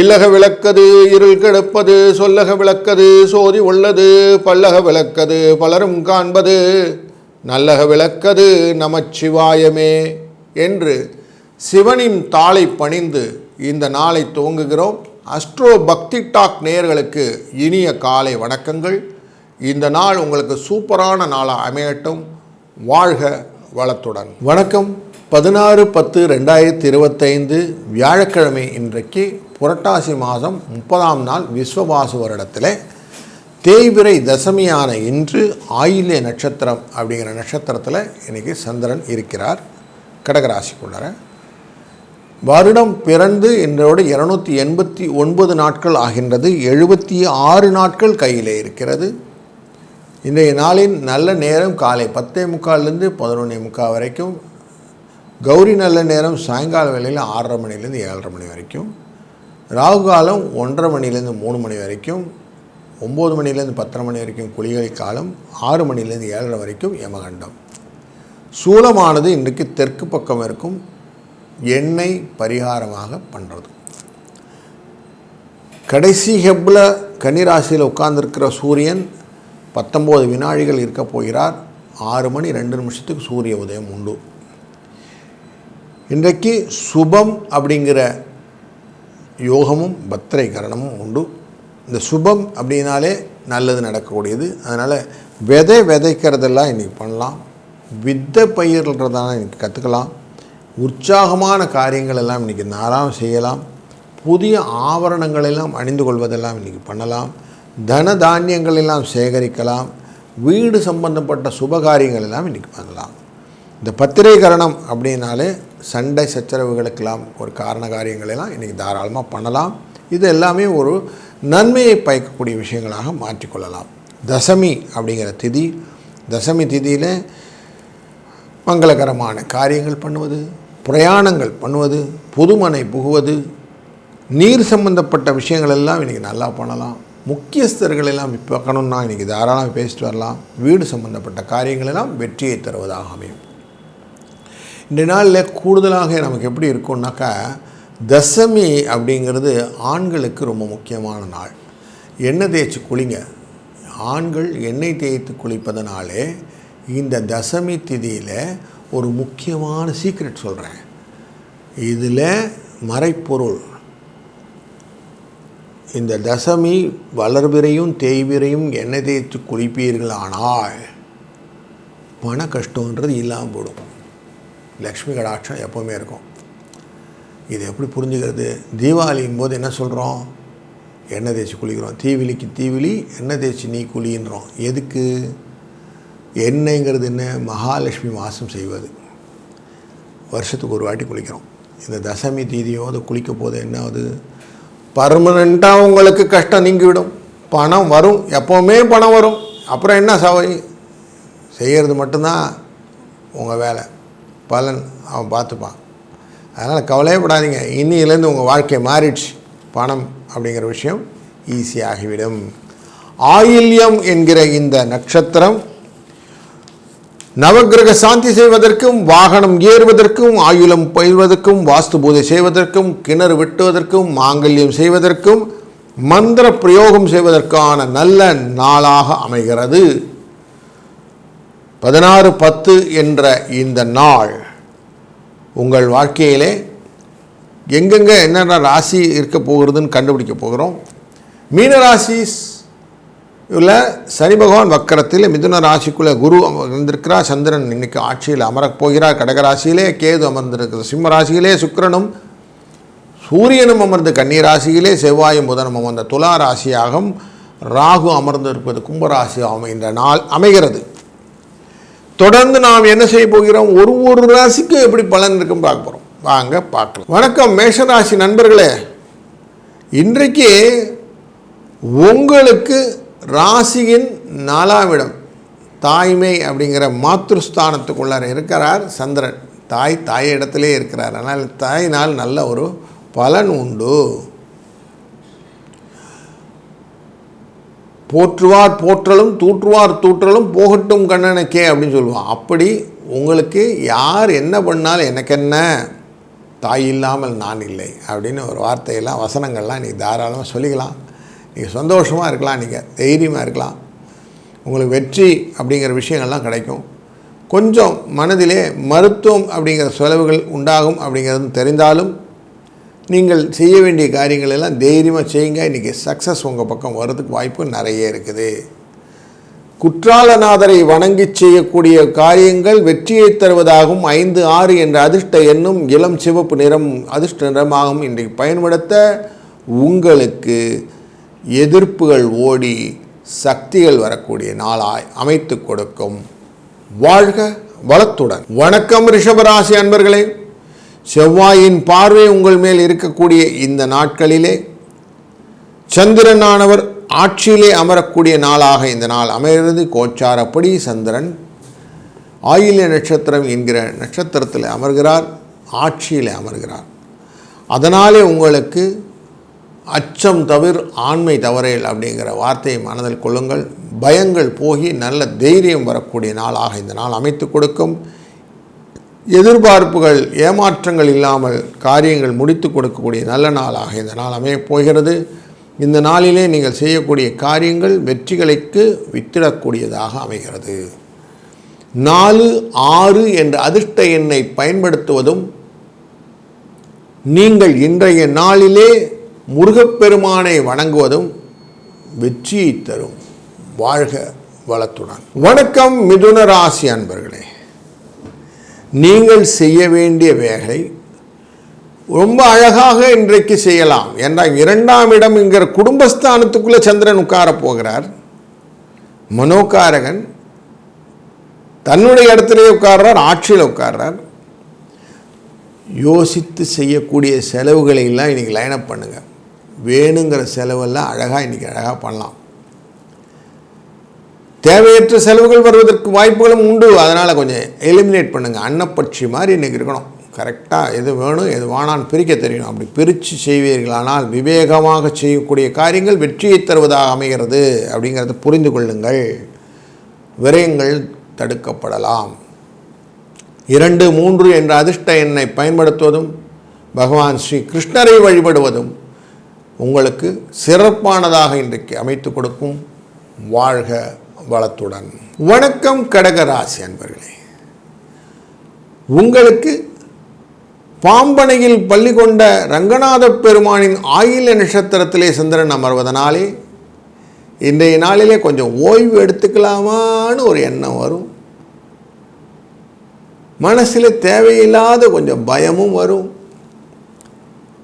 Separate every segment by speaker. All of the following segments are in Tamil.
Speaker 1: இல்லக விளக்கது இருள் கெடுப்பது சொல்லக விளக்கது சோதி உள்ளது பல்லக விளக்கது பலரும் காண்பது நல்லக விளக்கது நமச்சிவாயமே என்று சிவனின் தாளை பணிந்து இந்த நாளை துவங்குகிறோம். அஸ்ட்ரோ பக்தி டாக் நேயர்களுக்கு இனிய காலை வணக்கங்கள். இந்த நாள் உங்களுக்கு சூப்பரான நாளாக அமையட்டும். வாழ்க வளத்துடன். வணக்கம். பதினாறு பத்து ரெண்டாயிரத்தி இருபத்தைந்து வியாழக்கிழமை இன்றைக்கு புரட்டாசி மாதம் முப்பதாம் நாள் விஸ்வவாசு வருடத்தில் தேய்பிரை தசமியான இன்று ஆயில்ய நட்சத்திரம் அப்படிங்கிற நட்சத்திரத்தில் இன்றைக்கி சந்திரன் இருக்கிறார். கடகராசிக்குள்ளார. வருடம் பிறந்து இன்றோடு இருநூத்தி எண்பத்தி ஒன்பது நாட்கள் ஆகின்றது. எழுபத்தி ஆறு நாட்கள் கையில் இருக்கிறது. இன்றைய நாளின் நல்ல நேரம் காலை பத்தே முக்கால்லேருந்து பதினொன்னே முக்கால் வரைக்கும் கௌரி நல்ல நேரம் சாயங்கால வேளையில் ஆறரை மணிலேருந்து ஏழரை மணி வரைக்கும் ராகு காலம் ஒன்றரை மணிலேருந்து மூணு மணி வரைக்கும் ஒம்பது மணிலேருந்து பத்தரை மணி வரைக்கும் குளிகை காலம் ஆறு மணிலேருந்து ஏழரை வரைக்கும் யமகண்டம். சூலமானது இன்றைக்கு தெற்கு பக்கம் இருக்கும் எண்ணெய் பரிகாரமாக பண்ணுறது கடைசி ஹெப்பில் கன்னிராசியில் உட்கார்ந்துருக்கிற சூரியன் பத்தொம்போது வினாடிகள் இருக்க போகிறார். ஆறு மணி ரெண்டு நிமிஷத்துக்கு சூரிய உதயம் உண்டு. இன்றைக்கு சுபம் அப்படிங்கிற யோகமும் பத்திரை கரணமும் உண்டு. இந்த சுபம் அப்படின்னாலே நல்லது நடக்கக்கூடியது. அதனால் விதை விதைக்கிறதெல்லாம் இன்றைக்கி பண்ணலாம். வித்தை பயிர்ன்றதெல்லாம் இன்றைக்கி கற்றுக்கலாம் உற்சாகமான காரியங்கள் எல்லாம் இன்றைக்கி நாராம் செய்யலாம். புதிய ஆவரணங்களெல்லாம் அணிந்து கொள்வதெல்லாம் இன்றைக்கி பண்ணலாம். தன தானியங்களெல்லாம் சேகரிக்கலாம். வீடு சம்பந்தப்பட்ட சுபகாரியங்கள் எல்லாம் இன்றைக்கி பண்ணலாம். இந்த பத்திரைகரணம் அப்படின்னாலே சண்டை சச்சரவுகளுக்கெல்லாம் ஒரு காரண காரியங்களெல்லாம் இன்றைக்கி தாராளமாக பண்ணலாம். இது எல்லாமே ஒரு நன்மையை பயக்கக்கூடிய விஷயங்களாக மாற்றிக்கொள்ளலாம். தசமி அப்படிங்கிற திதி தசமி திதியில் மங்களகரமான காரியங்கள் பண்ணுவது பிரயாணங்கள் பண்ணுவது புதுமனை புகுவது நீர் சம்பந்தப்பட்ட விஷயங்கள் எல்லாம் இன்றைக்கி நல்லா பண்ணலாம். முக்கியஸ்தர்கள் எல்லாம் பார்க்கணுன்னா இன்றைக்கி தாராளமாக பேசிட்டு வரலாம். வீடு சம்பந்தப்பட்ட காரியங்கள் எல்லாம் வெற்றியை தருவதாக அமையும். இந்த நாளில் கூடுதலாக நமக்கு எப்படி இருக்கும்னாக்கா தசமி அப்படிங்கிறது ஆண்களுக்கு ரொம்ப முக்கியமான நாள். எண்ணெய் தேய்ச்சி குளிங்க. ஆண்கள் எண்ணெய் தேய்த்து குளிப்பதனாலே இந்த தசமி திதியில் ஒரு முக்கியமான சீக்ரெட் சொல்கிறேன் இதில் மறைப்பொருள். இந்த தசமி வளர்பிறையும் தேய்விரையும் எண்ணெய் தேய்த்து குளிப்பீர்களானால் பண கஷ்டன்றது இல்லாமல் போடும். லக்ஷ்மி கடாட்சம் எப்போவுமே இருக்கும். இது எப்படி புரிஞ்சுக்கிறது? தீபாவளியும் போது என்ன சொல்கிறோம் எண்ணெய் தேய்ச்சி குளிக்கிறோம். தீவிலிக்கு தீவிலி எண்ணெய் தேய்ச்சி நீ குளின்றோம். எதுக்கு? எண்ணெய்ங்கிறது என்ன? மகாலட்சுமி வாசம் செய்வது. வருஷத்துக்கு ஒரு வாட்டி குளிக்கிறோம். இந்த தசமி தீதியோடு குளிக்க போது என்ன ஆகுது? பர்மனெண்ட்டாக உங்களுக்கு கஷ்டம் நீங்கிவிடும். பணம் வரும். எப்போவுமே பணம் வரும். அப்புறம் என்ன சவை? செய்கிறது மட்டும்தான் உங்கள் வேலை. பலன் அவன் பார்த்துப்பான். அதனால் கவலையப்படாதீங்க. இன்னிலேருந்து உங்கள் வாழ்க்கை மாறிடுச்சு. பணம் அப்படிங்கிற விஷயம் ஈஸியாகிவிடும் ஆயில்யம் என்கிற இந்த நட்சத்திரம் நவக்கிரக சாந்தி செய்வதற்கும் வாகனம் ஏறுவதற்கும் ஆயுளம் பயில்வதற்கும் வாஸ்து பூஜை செய்வதற்கும் கிணறு வெட்டுவதற்கும் மாங்கல்யம் செய்வதற்கும் மந்திர பிரயோகம் செய்வதற்கான நல்ல நாளாக அமைகிறது. பதினாறு பத்து என்ற இந்த நாள் உங்கள் வாழ்க்கையிலே எங்கெங்கே என்னென்ன ராசி இருக்க போகிறதுன்னு கண்டுபிடிக்க போகிறோம். மீன ராசி உள்ள சனி பகவான் வக்கரத்தில் மிதுன ராசிக்குள்ளே குரு அமர்ந்திருக்கிறார். சந்திரன் இன்னைக்கு ஆட்சியில் அமரப் போகிறார். கடகராசியிலே கேது அமர்ந்திருக்கிறது சிம்ம ராசியிலே சுக்கிரனும் சூரியனும் அமர்ந்து கன்னிராசியிலே செவ்வாயும் புதனும் அமர்ந்த துலா ராசியாகவும் ராகு அமர்ந்திருப்பது கும்பராசியாகவும் இந்த நாள் அமைகிறது. தொடர்ந்து நாம் என்ன செய்ய போகிறோம்? ஒரு ஒரு ராசிக்கும் எப்படி பலன் இருக்கும் பார்க்க போகிறோம் வாங்க பார்க்கலாம். வணக்கம் மேஷராசி நண்பர்களே. இன்றைக்கு உங்களுக்கு ராசியின் நாலாம் இடம் தாய்மை அப்படிங்கிற மாத்ருஸ்தானத்துக்குள்ளார இருக்கிறார் சந்திரன். தாய் தாய் இடத்திலே இருக்கிறார். அதனால் தாயினால் நல்ல ஒரு பலன் உண்டு. போற்றுவார் போற்றலும் தூற்றுவார் தூற்றலும் போகட்டும் கண்ணனுக்கே அப்படின்னு சொல்லுவான். அப்படி உங்களுக்கு யார் என்ன பண்ணாலும் எனக்கு என்ன தாய் இல்லாமல் நான் இல்லை அப்படின்னு ஒரு வார்த்தையெல்லாம் வசனங்கள்லாம் நீங்கள் தாராளமாக சொல்லிக்கலாம். நீங்கள் சந்தோஷமாக இருக்கலாம் நீங்கள் தைரியமாக இருக்கலாம். உங்களுக்கு வெற்றி அப்படிங்கிற விஷயங்கள்லாம் கிடைக்கும். கொஞ்சம் மனதிலே மருத்துவம் அப்படிங்கிற செலவுகள் உண்டாகும் அப்படிங்கிறது தெரிந்தாலும் நீங்கள் செய்ய வேண்டிய காரியங்கள் எல்லாம் தைரியமாக செய்யுங்க. இன்றைக்கி சக்ஸஸ் உங்கள் பக்கம் வர்றதுக்கு வாய்ப்பு நிறைய இருக்குது. குற்றாலநாதரை வணங்கி செய்யக்கூடிய காரியங்கள் வெற்றியை தருவதாகவும் ஐந்து ஆறு என்ற அதிர்ஷ்ட எண்ணும் இளம் சிவப்பு நிறம் அதிர்ஷ்ட நிறமாகவும் இன்றைக்கு பயன்படுத்த உங்களுக்கு எதிர்ப்புகள் ஓடி சக்திகள் வரக்கூடிய நாளாய் அமைத்து கொடுக்கும். வாழ்க வளத்துடன். வணக்கம் ரிஷபராசி அன்பர்களே. செவ்வாயின் பார்வை உங்கள் மேல் இருக்கக்கூடிய இந்த நாட்களிலே சந்திரனானவர் ஆட்சியிலே அமரக்கூடிய நாளாக இந்த நாள் அமைகிறது. கோச்சாரப்படி சந்திரன் ஆயில்ய நட்சத்திரம் என்கிற நட்சத்திரத்தில் அமர்கிறார் ஆட்சியில் அமர்கிறார். அதனாலே உங்களுக்கு அச்சம் தவிர ஆண்மை தவறேல் அப்படிங்கிற வார்த்தையை மனதில் கொள்ளுங்கள். பயங்கள் போகி நல்ல தைரியம் வரக்கூடிய நாளாக இந்த நாள் அமைத்து கொடுக்கும். எதிர்பார்ப்புகள் ஏமாற்றங்கள் இல்லாமல் காரியங்கள் முடித்து கொடுக்கக்கூடிய நல்ல நாளாக இந்த நாள் அமைய போகிறது. இந்த நாளிலே நீங்கள் செய்யக்கூடிய காரியங்கள் வெற்றிகளுக்கு வித்திடக்கூடியதாக அமைகிறது. நாலு ஆறு என்ற அதிர்ஷ்ட எண்ணை பயன்படுத்துவதும் நீங்கள் இன்றைய நாளிலே முருகப்பெருமானை வணங்குவதும் வெற்றியை தரும். வாழ்க வளத்துடன். வணக்கம் மிதுன ராசி அன்பர்களே. நீங்கள் செய்ய வேண்டிய வேலை ரொம்ப அழகாக இன்றைக்கு செய்யலாம். என்றால் இரண்டாம் இடம் என்கிற குடும்பஸ்தானத்துக்குள்ளே சந்திரன் உட்காரப் போகிறார். மனோகாரகன் தன்னுடைய இடத்துலேயே உட்கார்றார் ஆட்சியில் உட்கார்றார். யோசித்து செய்யக்கூடிய செலவுகளை எல்லாம் இன்றைக்கி லைனப் பண்ணுங்கள் வேணுங்கிற செலவெல்லாம் அழகாக இன்றைக்கி அழகாக பண்ணலாம். தேவையற்ற செலவுகள் வருவதற்கு வாய்ப்புகளும் உண்டு. அதனால் கொஞ்சம் எலிமினேட் பண்ணுங்கள் அன்னப்பட்சி மாதிரி இன்றைக்கி இருக்கணும். கரெக்டாக எது வேணும் எது வேணான்னு பிரிக்க தெரியணும். அப்படி பிரித்து செய்வீர்களானால் விவேகமாக செய்யக்கூடிய காரியங்கள் வெற்றியை தருவதாக அமைகிறது அப்படிங்கிறத புரிந்து கொள்ளுங்கள். விரயங்கள் தடுக்கப்படலாம். இரண்டு மூன்று என்ற அதிர்ஷ்ட எண்ணை பயன்படுத்துவதும் பகவான் ஸ்ரீ கிருஷ்ணரை வழிபடுவதும் உங்களுக்கு சிறப்பானதாக இன்றைக்கு அமைத்து கொடுக்கும். வாழ்க வளத்துடன். வணக்கம் கடகராசி அன்பர்களே. உங்களுக்கு பாம்பனையில் பள்ளி கொண்ட ரங்கநாத பெருமானின் ஆயில நட்சத்திரத்திலே சந்திரன் அமர்வதனாலே இன்றைய நாளிலே கொஞ்சம் ஓய்வு எடுத்துக்கலாமான்னு ஒரு எண்ணம் வரும். மனசில் தேவையில்லாத கொஞ்சம் பயமும் வரும்.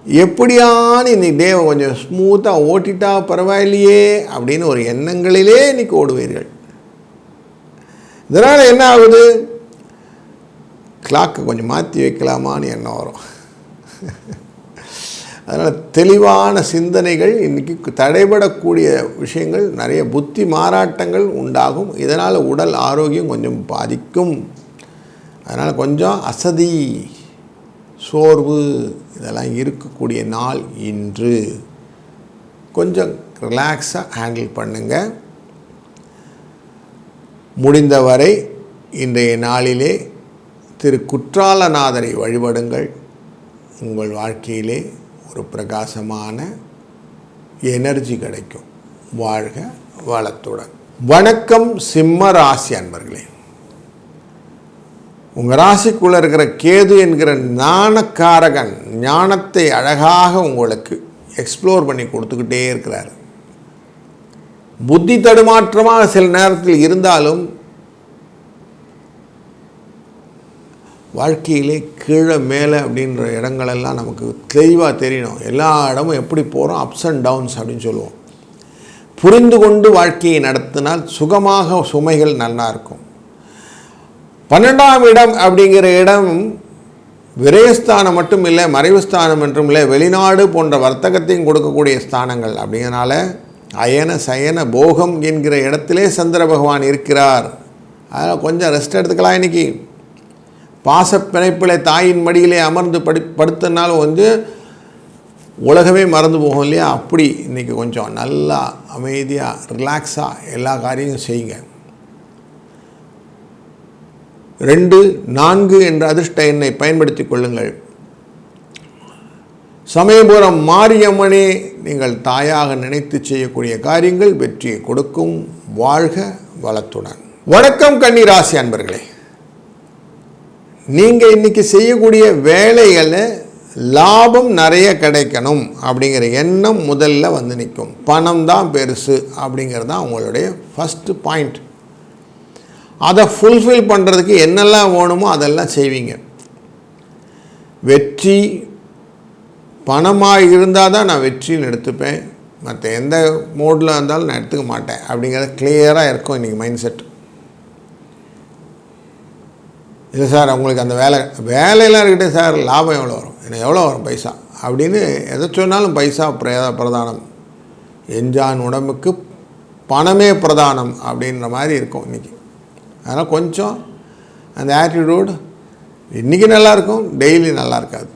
Speaker 1: எப்படியான இன்னைக்கு டேவை கொஞ்சம் ஸ்மூத்தாக ஓட்டிட்டா பரவாயில்லையே அப்படின்னு ஒரு எண்ணங்களிலே இன்னைக்கு ஓடுவீர்கள். இதனால் என்ன ஆகுது? கிளாக்கை கொஞ்சம் மாற்றி வைக்கலாமான்னு எண்ணம் வரும். அதனால் தெளிவான சிந்தனைகள் இன்றைக்கி தடைபடக்கூடிய விஷயங்கள் நிறைய புத்தி மாறாட்டங்கள் உண்டாகும். இதனால் உடல் ஆரோக்கியம் கொஞ்சம் பாதிக்கும். அதனால் கொஞ்சம் அசதி சோர்வு இதெல்லாம் இருக்கக்கூடிய நாள் இன்று. கொஞ்சம் ரிலாக்ஸாக ஹேண்டில் பண்ணுங்கள் முடிந்தவரை இன்றைய நாளிலே திரு குற்றாலநாதரை வழிபடுங்கள். உங்கள் வாழ்க்கையிலே ஒரு பிரகாசமான எனர்ஜி கிடைக்கும். வாழ்க வளத்துடன். வணக்கம் சிம்ம ராசி அன்பர்களே. உங்கள் ராசிக்குள்ளே இருக்கிற கேது என்கிற ஞானக்காரகன் ஞானத்தை அழகாக உங்களுக்கு எக்ஸ்ப்ளோர் பண்ணி கொடுத்துக்கிட்டே இருக்கிறார். புத்தி தடுமாற்றமாக சில நேரத்தில் இருந்தாலும் வாழ்க்கையிலே கீழே மேலே அப்படின்ற இடங்களெல்லாம் நமக்கு தெளிவாக தெரியணும். எல்லா இடமும் எப்படி போகிறோம் அப்ஸ் அண்ட் டவுன்ஸ் அப்படின்னு சொல்லுவோம். புரிந்து கொண்டு வாழ்க்கையை நடத்தினால் சுகமாக சுமைகள் நல்லா இருக்கும். பன்னெண்டாம் இடம் அப்படிங்கிற இடம் விரயஸ்தானம் மட்டும் இல்லை மறைவுஸ்தானம் என்றும் இல்லை வெளிநாடு போன்ற வர்த்தகத்தையும் கொடுக்கக்கூடிய ஸ்தானங்கள். அப்படிங்கிறனால அயன சயன போகம் என்கிற இடத்திலே சந்திர பகவான் இருக்கிறார். அதில் கொஞ்சம் ரெஸ்ட் எடுத்துக்கலாம் இன்னைக்கு. பாசப்பிணைப்பில் தாயின் மடியிலே அமர்ந்து படி படுத்தனாலும் வந்து உலகமே மறந்து போகும் இல்லையா? அப்படி இன்றைக்கி கொஞ்சம் நல்லா அமைதியாக ரிலாக்ஸாக எல்லா காரியமும் செய்யுங்க. ரெண்டு நான்கு என்ற அதிர்ஷ்ட எண்ணை பயன்படுத்தி கொள்ளுங்கள். சமயபுரம் மாரியம்மனே நீங்கள் தாயாக நினைத்து செய்யக்கூடிய காரியங்கள் வெற்றியை கொடுக்கும். வாழ்க வளத்துடன். வணக்கம் கன்னிராசி அன்பர்களே. நீங்கள் இன்றைக்கி செய்யக்கூடிய வேலைகளை லாபம் நிறைய கிடைக்கணும் அப்படிங்கிற எண்ணம் முதல்ல வந்து நிற்கும். பணம் தான் பெருசு அப்படிங்கிறது தான் உங்களுடைய ஃபஸ்ட்டு பாயிண்ட் அதை ஃபுல்ஃபில் பண்ணுறதுக்கு என்னெல்லாம் வேணுமோ அதெல்லாம் செய்வீங்க. வெற்றி பணமாக இருந்தால் தான் நான் வெற்றின்னு எடுத்துப்பேன். மற்ற எந்த மோடில் இருந்தாலும் நான் எடுத்துக்க மாட்டேன். அப்படிங்கிறது கிளியராக இருக்கும் இன்றைக்கி மைண்ட் செட் இல்லை சார் அவங்களுக்கு அந்த வேலை வேலையெல்லாம் இருக்கட்டும் சார் லாபம் எவ்வளோ வரும்? எனக்கு எவ்வளோ வரும் பைசா? அப்படின்னு எதை சொன்னாலும் பைசா பிரேத பிரதானம். எஞ்சான் உடம்புக்கு பணமே பிரதானம் அப்படின்ற மாதிரி இருக்கும் இன்றைக்கி அதனால் கொஞ்சம் அந்த ஆட்டிடியூடு இன்றைக்கி நல்லாயிருக்கும் டெய்லி நல்லா இருக்காது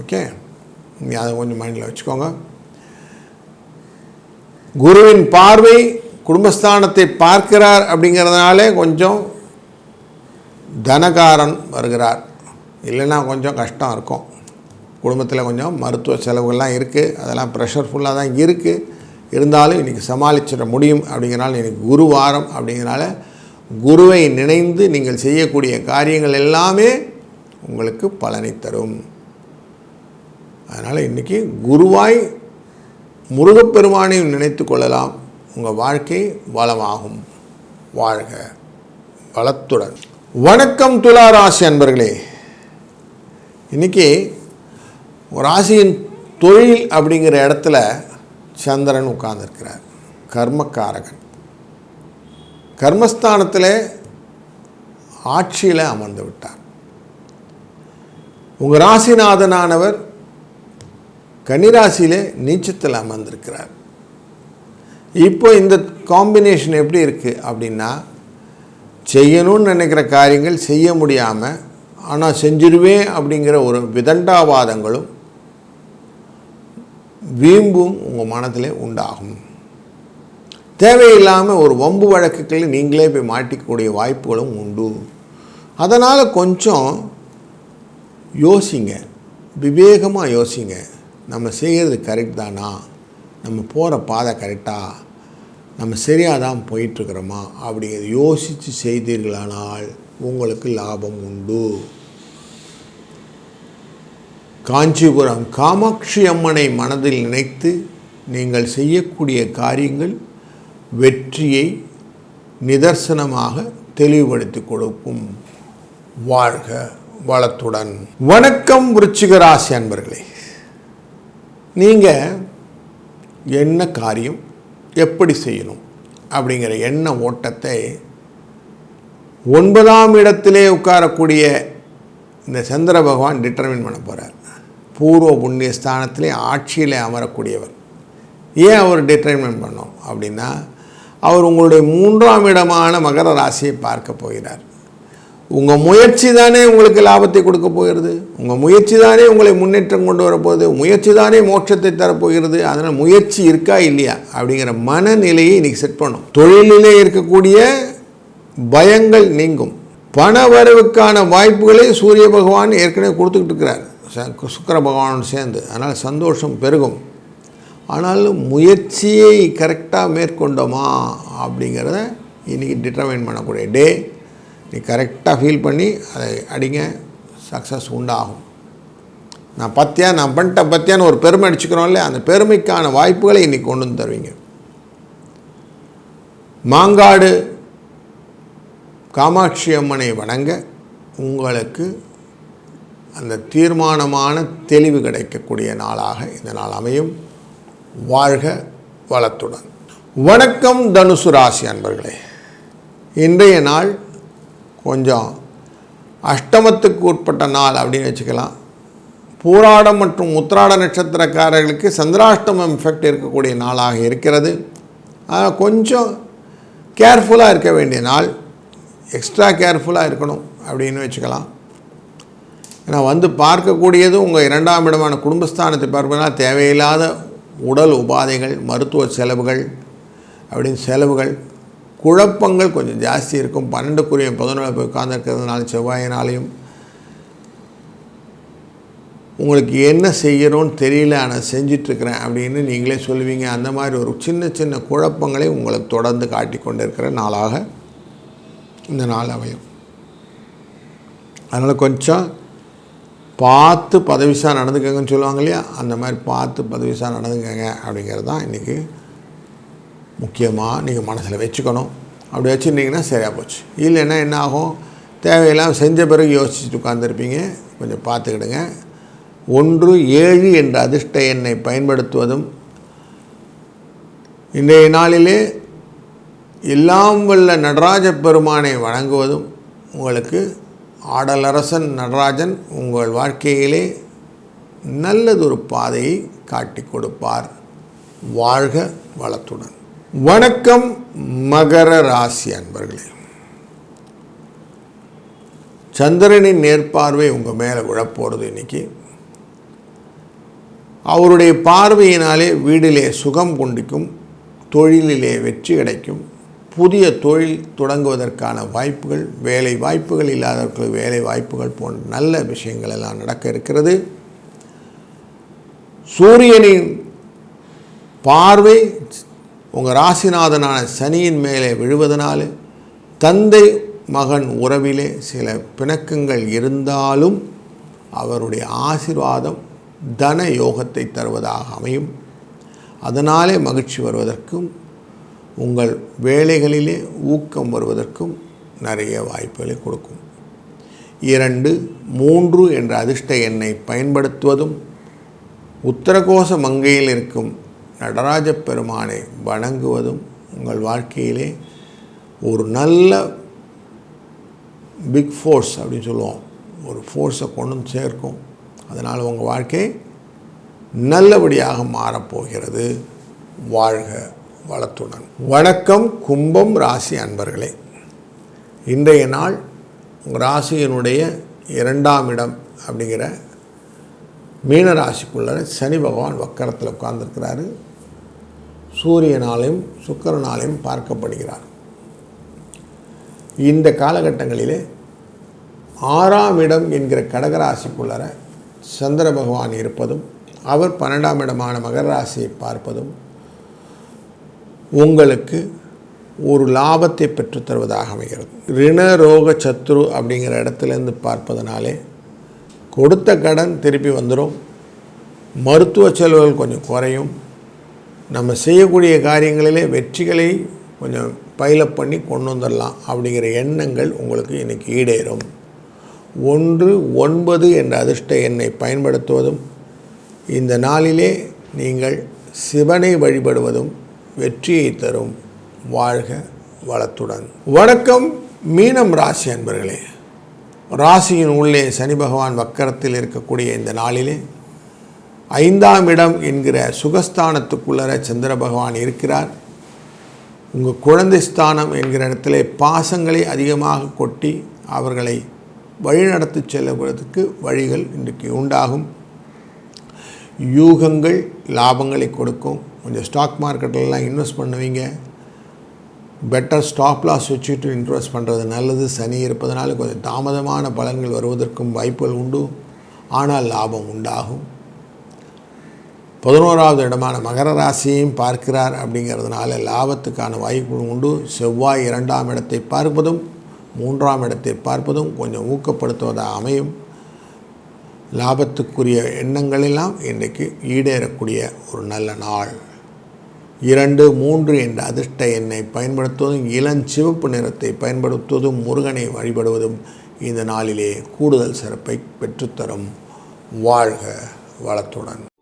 Speaker 1: ஓகே நீங்கள் அதை கொஞ்சம் மைண்டில் வச்சுக்கோங்க. குருவின் பார்வை குடும்பஸ்தானத்தை பார்க்கிறார் அப்படிங்கிறதுனாலே கொஞ்சம் தனகாரன் வருகிறார். இல்லைன்னா கொஞ்சம் கஷ்டம் இருக்கும். குடும்பத்தில் கொஞ்சம் மருத்துவ செலவுகள்லாம் இருக்குது அதெல்லாம் ப்ரெஷர்ஃபுல்லாக தான் இருக்குது இருந்தாலும் இன்றைக்கி சமாளிச்சிட முடியும் அப்படிங்கிறனால இன்றைக்கி குரு வாரம் அப்படிங்கிறனால குருவை நினைந்து நீங்கள் செய்யக்கூடிய காரியங்கள் எல்லாமே உங்களுக்கு பலனை தரும். அதனால் இன்றைக்கி குருவாய் முருகப்பெருமானையும் நினைத்து கொள்ளலாம். உங்கள் வாழ்க்கை வளமாகும். வாழ்க வளத்துடன். வணக்கம் துலா ராசி அன்பர்களே இன்றைக்கி ராசியின் தொழில் அப்படிங்கிற இடத்துல சந்திரன் உட்கார்ந்துருக்கிறார். கர்மக்காரகன். கர்மஸ்தானத்தில் ஆட்சியில் அமர்ந்து விட்டார். உங்கள் ராசிநாதனானவர் கன்னிராசியிலே நீச்சத்தில் அமர்ந்திருக்கிறார். இப்போ இந்த காம்பினேஷன் எப்படி இருக்குது அப்படின்னா செய்யணும்னு நினைக்கிற காரியங்கள் செய்ய முடியாமல் ஆனால் செஞ்சிருவேன் அப்படிங்கிற ஒரு விதண்டாவாதங்களும் வீம்பும் உங்கள் மனதில் உண்டாகும். தேவையில்லாமல் ஒரு வம்பு வழக்குகளில் நீங்களே போய் மாட்டிக்கக்கூடிய வாய்ப்புகளும் உண்டு. அதனால் கொஞ்சம் யோசிங்க. விவேகமாக யோசிங்க. நம்ம செய்கிறது கரெக்ட் தானா? நம்ம போகிற பாதை கரெக்டாக நம்ம சரியாக தான் போயிட்டுருக்குறோமா? அப்படிங்கிறத யோசித்து செய்தீர்களானால் உங்களுக்கு லாபம் உண்டு. காஞ்சிபுரம் காமாட்சி அம்மனை மனதில் நினைத்து நீங்கள் செய்யக்கூடிய காரியங்கள் வெற்றியை நிதர்சனமாக தெளிவுபடுத்தி கொடுக்கும். வாழ்க வளத்துடன். வணக்கம் விருச்சிக ராசி அன்பர்களே. நீங்கள் என்ன காரியம் எப்படி செய்யணும் அப்படிங்கிற எண்ண ஓட்டத்தை ஒன்பதாம் இடத்திலே உட்காரக்கூடிய இந்த சந்திர பகவான் டிட்டர்மின் பண்ண போகிறார் பூர்வ புண்ணிய ஸ்தானத்திலே ஆட்சியில் அமரக்கூடியவர். ஏன் அவர் டிட்டர்மின் பண்ணோம் அப்படின்னா அவர் உங்களுடைய மூன்றாம் இடமான மகர ராசியை பார்க்க போகிறார். உங்கள் முயற்சி தானே உங்களுக்கு லாபத்தை கொடுக்க போகிறது. உங்கள் முயற்சி தானே உங்களை முன்னேற்றம் கொண்டு வரப்போகுது முயற்சி தானே மோட்சத்தை தரப்போகிறது அதனால் முயற்சி இருக்கா இல்லையா அப்படிங்கிற மனநிலையை இன்றைக்கி செட் பண்ணும் தொழிலிலே இருக்கக்கூடிய பயங்கள் நீங்கும். பண வரவுக்கான வாய்ப்புகளை சூரிய பகவான் ஏற்கனவே கொடுத்துக்கிட்டு இருக்கிறார். சுக்கர பகவானோடு சேர்ந்து. அதனால் சந்தோஷம் பெருகும். ஆனாலும் முயற்சியை கரெக்டாக மேற்கொண்டோமா அப்படிங்கிறத இன்றைக்கி டிட்டர்மைன் பண்ணக்கூடிய டே நீ கரெக்டாக ஃபீல் பண்ணி அதை அடிங்க சக்ஸஸ் உண்டாகும். நான் பத்தியா நான் பண்ணிட்டேன் பத்தியான்னு ஒரு பெருமை அடிச்சுக்கிறோம் இல்லையா? அந்த பெருமைக்கான வாய்ப்புகளை இன்றைக்கி கொண்டு வந்து தருவீங்க. மாங்காடு காமாட்சி அம்மனை வணங்க உங்களுக்கு அந்த தீர்மானமான தெளிவு கிடைக்கக்கூடிய நாளாக இந்த நாள் அமையும். வாழ்க வளத்துடன். வணக்கம் தனுசு ராசி அன்பர்களே. இன்றைய நாள் கொஞ்சம் அஷ்டமத்துக்கு உட்பட்ட நாள் அப்படின்னு வச்சுக்கலாம். பூராடம் மற்றும் உத்திராட நட்சத்திரக்காரர்களுக்கு சந்திராஷ்டமம் எஃபெக்ட் இருக்கக்கூடிய நாளாக இருக்கிறது. ஆனால் கொஞ்சம் கேர்ஃபுல்லாக இருக்க வேண்டிய நாள். எக்ஸ்ட்ரா கேர்ஃபுல்லாக இருக்கணும் அப்படின்னு வச்சுக்கலாம். ஏன்னா வந்து பார்க்கக்கூடியது உங்கள் இரண்டாம் இடமான குடும்பஸ்தானத்தை பார்ப்பதனால் தேவையில்லாத உடல் உபாதைகள் மருத்துவ செலவுகள் அப்படின்னு செலவுகள் குழப்பங்கள் கொஞ்சம் ஜாஸ்தி இருக்கும். பன்னெண்டுக்குரிய பதினொன்று போய் உட்காந்துருக்கிறதுனால செவ்வாயினாலையும். உங்களுக்கு என்ன செய்யணும்னு தெரியல ஆனால் செஞ்சிட்ருக்கிறேன் அப்படின்னு நீங்களே சொல்லுவீங்க. அந்த மாதிரி ஒரு சின்ன சின்ன குழப்பங்களை உங்களுக்கு தொடர்ந்து காட்டி கொண்டிருக்கிற நாளாக இந்த நாள் அமையும். அதனால் கொஞ்சம் பார்த்து பதவிசாக நடந்துக்கங்கன்னு சொல்லுவாங்க இல்லையா? அந்த மாதிரி பார்த்து பதவிசாக நடந்துக்கங்க அப்படிங்கிறது தான் இன்றைக்கி முக்கியமாக நீங்கள் மனசில் வச்சுக்கணும். அப்படி வச்சுருந்தீங்கன்னா சரியாக போச்சு. இல்லைன்னா என்ன ஆகும்? தேவையெல்லாம் செஞ்ச பிறகு யோசிச்சுட்டு உட்காந்துருப்பீங்க கொஞ்சம் பார்த்துக்கிடுங்க. ஒன்று ஏழு என்ற அதிர்ஷ்ட எண்ணை பயன்படுத்துவதும் இன்றைய நாளிலே எல்லாம் வல்ல நடராஜ பெருமானை வணங்குவதும் உங்களுக்கு ஆடலரசன் நடராஜன் உங்கள் வாழ்க்கையிலே நல்லதொரு பாதையை காட்டி கொடுப்பார். வாழ்க வளத்துடன். வணக்கம் மகர ராசி அன்பர்களே. சந்திரனின் நேர்பார்வை உங்கள் மேலே விழப்போகிறது இன்றைக்கி அவருடைய பார்வையினாலே வீடிலே சுகம் கொண்டிக்கும் தொழிலிலே வெற்றி கிடைக்கும். புதிய தொழில் தொடங்குவதற்கான வாய்ப்புகள் வேலை வாய்ப்புகள் இல்லாதவர்களுக்கு வேலை வாய்ப்புகள் போன்ற நல்ல விஷயங்கள் எல்லாம் நடக்க இருக்கிறது. சூரியனின் பார்வை உங்கள் ராசிநாதனான சனியின் மேலே விழுவதனால தந்தை மகன் உறவிலே சில பிணக்கங்கள் இருந்தாலும் அவருடைய ஆசிர்வாதம் தன யோகத்தை தருவதாக அமையும். அதனாலே மகிழ்ச்சி வருவதற்கும் உங்கள் வேலைகளிலே ஊக்கம் வருவதற்கும் நிறைய வாய்ப்புகளை கொடுக்கும். இரண்டு மூன்று என்ற அதிர்ஷ்ட எண்ணை பயன்படுத்துவதும் உத்தரகோச மங்கையில் இருக்கும் நடராஜ பெருமானை வணங்குவதும் உங்கள் வாழ்க்கையிலே ஒரு நல்ல பிக் ஃபோர்ஸ் அப்படின்னு சொல்லுவோம். ஒரு ஃபோர்ஸை கொண்டு வந்து சேர்க்கும். அதனால் உங்கள் வாழ்க்கை நல்லபடியாக மாறப்போகிறது. வாழ்க வளத்துடன். வணக்கம் கும்பம் ராசி அன்பர்களே. இன்றைய நாள் உங்கள் ராசியினுடைய இரண்டாம் இடம் அப்படிங்கிற மீன ராசிக்குள்ள சனி பகவான் வக்கரத்தில் உட்கார்ந்துருக்கிறாரு. சூரியனாலையும் சுக்கரனாலையும் பார்க்கப்படுகிறார். இந்த காலகட்டங்களிலே ஆறாம் இடம் என்கிற கடகராசிக்குள்ளர சந்திர பகவான் இருப்பதும் அவர் பன்னெண்டாம் இடமான மகர ராசியை பார்ப்பதும் உங்களுக்கு ஒரு லாபத்தை பெற்றுத்தருவதாக அமைகிறது. ரிண ரோக சத்ரு அப்படிங்கிற இடத்துலேருந்து பார்ப்பதனாலே கொடுத்த கடன் திருப்பி வந்துடும் மருத்துவ செலவுகள் கொஞ்சம் குறையும். நம்ம செய்யக்கூடிய காரியங்களிலே வெற்றிகளை கொஞ்சம் பைலப் பண்ணி கொண்டு வந்துடலாம் அப்படிங்கிற எண்ணங்கள் உங்களுக்கு இன்றைக்கி ஈடேறும். ஒன்று ஒன்பது என்ற அதிர்ஷ்ட எண்ணை பயன்படுத்துவதும் இந்த நாளிலே நீங்கள் சிவனை வழிபடுவதும் வெற்றியை தரும். வாழ்க வளத்துடன். வணக்கம் மீனம் ராசி அன்பர்களே. ராசியின் உள்ளே சனி பகவான் வக்கரத்தில் இருக்கக்கூடிய இந்த நாளிலே ஐந்தாம் இடம் என்கிற சுகஸ்தானத்துக்குள்ளர சந்திர பகவான் இருக்கிறார். உங்கள் குழந்தை ஸ்தானம் என்கிற இடத்துல பாசங்களை அதிகமாக கொட்டி அவர்களை வழிநடத்தி செல்லுவதற்கு வழிகள் இன்றைக்கு உண்டாகும். யூகங்கள் லாபங்களை கொடுக்கும். கொஞ்சம் ஸ்டாக் மார்க்கெட்டிலலாம் இன்வெஸ்ட் பண்ணுவீங்க. பெட்டர் ஸ்டாப் லாஸ் வச்சுட்டு இன்வெஸ்ட் பண்ணுறது நல்லது. சனி இருப்பதனால கொஞ்சம் தாமதமான பலன்கள் வருவதற்கும் வாய்ப்புகள் உண்டு. ஆனால் லாபம் உண்டாகும். பதினோராவது இடமான மகர ராசியையும் பார்க்கிறார் அப்படிங்கிறதுனால லாபத்துக்கான வாய்ப்பு உண்டு. செவ்வாய் இரண்டாம் இடத்தை பார்ப்பதும் மூன்றாம் இடத்தை பார்ப்பதும் கொஞ்சம் ஊக்கப்படுத்துவதாக அமையும். லாபத்துக்குரிய எண்ணங்களெல்லாம் இன்றைக்கு ஈடேறக்கூடிய ஒரு நல்ல நாள். இரண்டு மூன்று என்ற அதிர்ஷ்ட எண்ணை பயன்படுத்துவதும் இளஞ்சிவப்பு நிறத்தை பயன்படுத்துவதும் முருகனை வழிபடுவதும் இந்த நாளிலே கூடுதல் சிறப்பை பெற்றுத்தரும். வாழ்க வளத்துடன்.